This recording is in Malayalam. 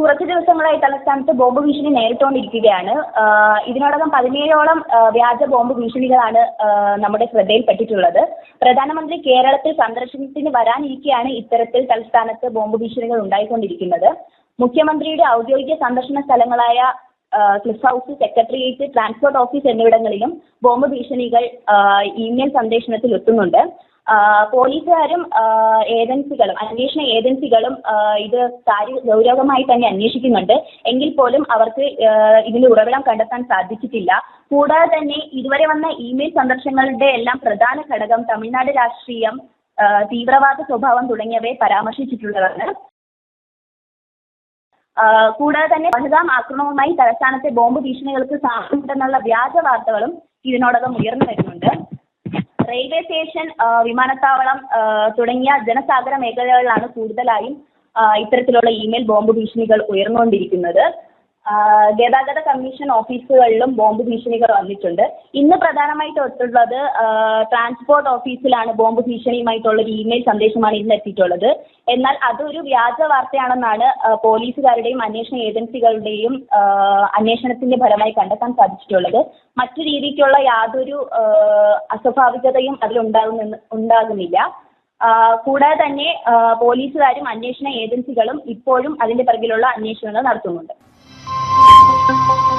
കുറച്ച് ദിവസങ്ങളായി തലസ്ഥാനത്ത് ബോംബ് ഭീഷണി നേരിട്ടുകൊണ്ടിരിക്കുകയാണ് ഇതിനോടകം പതിനേഴോളം വ്യാജ ബോംബ് ഭീഷണികളാണ് നമ്മുടെ ശ്രദ്ധയിൽപ്പെട്ടിട്ടുള്ളത്. പ്രധാനമന്ത്രി കേരളത്തിൽ സന്ദർശനത്തിന് വരാനിരിക്കെയാണ് ഇത്തരത്തിൽ തലസ്ഥാനത്ത് ബോംബ് ഭീഷണികൾ ഉണ്ടായിക്കൊണ്ടിരിക്കുന്നത്. മുഖ്യമന്ത്രിയുടെ ഔദ്യോഗിക സന്ദർശന സ്ഥലങ്ങളായ cliff house secretariat transport office എന്നിവിടങ്ങളിലും ബോംബ് ഭീഷണികൾ ഇമെയിൽ സന്ദേശത്തിൽ എത്തുന്നുണ്ട്. പോലീസുകാരും ഏജൻസികളും അന്വേഷണ ഏജൻസികളും ഇത് കാര്യ ഗൗരവമായി തന്നെ അന്വേഷിക്കുന്നുണ്ട്. എങ്കിൽ പോലും അവർക്ക് ഇതിന്റെ ഉറവിടം കണ്ടെത്താൻ സാധിച്ചിട്ടില്ല. കൂടാതെ തന്നെ ഇതുവരെ വന്ന ഇമെയിൽ സന്ദർശനങ്ങളുടെ എല്ലാം പ്രധാന ഘടകം തമിഴ്നാട് രാഷ്ട്രീയം തീവ്രവാദ സ്വഭാവം തുടങ്ങിയവയെ പരാമർശിച്ചിട്ടുള്ളതാണ്. കൂടാതെ തന്നെ പഹൽഗാം ആക്രമണവുമായി തലസ്ഥാനത്തെ ബോംബ് ഭീഷണികൾക്ക് സാധ്യതയുണ്ടെന്നുള്ള വ്യാജ വാർത്തകളും ഇതിനോടകം ഉയർന്നു വരുന്നുണ്ട്. റെയിൽവേ സ്റ്റേഷൻ വിമാനത്താവളം തുടങ്ങിയ ജനസാഗര മേഖലകളിലാണ് കൂടുതലായും ഇത്തരത്തിലുള്ള ഇമെയിൽ ബോംബ് ഭീഷണികൾ ഉയർന്നുകൊണ്ടിരിക്കുന്നത്. ഗതാഗത കമ്മീഷൻ ഓഫീസുകളിലും ബോംബ് ഭീഷണികൾ വന്നിട്ടുണ്ട്. ഇന്ന് പ്രധാനമായിട്ട് എത്തുള്ളത് ട്രാൻസ്പോർട്ട് ഓഫീസിലാണ് ബോംബ് ഭീഷണിയുമായിട്ടുള്ള ഒരു ഇമെയിൽ സന്ദേശമാണ് ഇന്ന് എത്തിയിട്ടുള്ളത്. എന്നാൽ അതൊരു വ്യാജ വാർത്തയാണെന്നാണ് പോലീസുകാരുടെയും അന്വേഷണ ഏജൻസികളുടെയും അന്വേഷണത്തിന്റെ ഫലമായി കണ്ടെത്താൻ സാധിച്ചിട്ടുള്ളത്. മറ്റു രീതിക്കുള്ള യാതൊരു അസ്വാഭാവികതയും അസ്വാഭാവികതയും അതിലുണ്ടാകുന്ന ഉണ്ടാകുന്നില്ല. കൂടാതെ തന്നെ പോലീസുകാരും അന്വേഷണ ഏജൻസികളും ഇപ്പോഴും അതിന്റെ പിറകിലുള്ള അന്വേഷണങ്ങൾ നടത്തുന്നുണ്ട്. Thank you.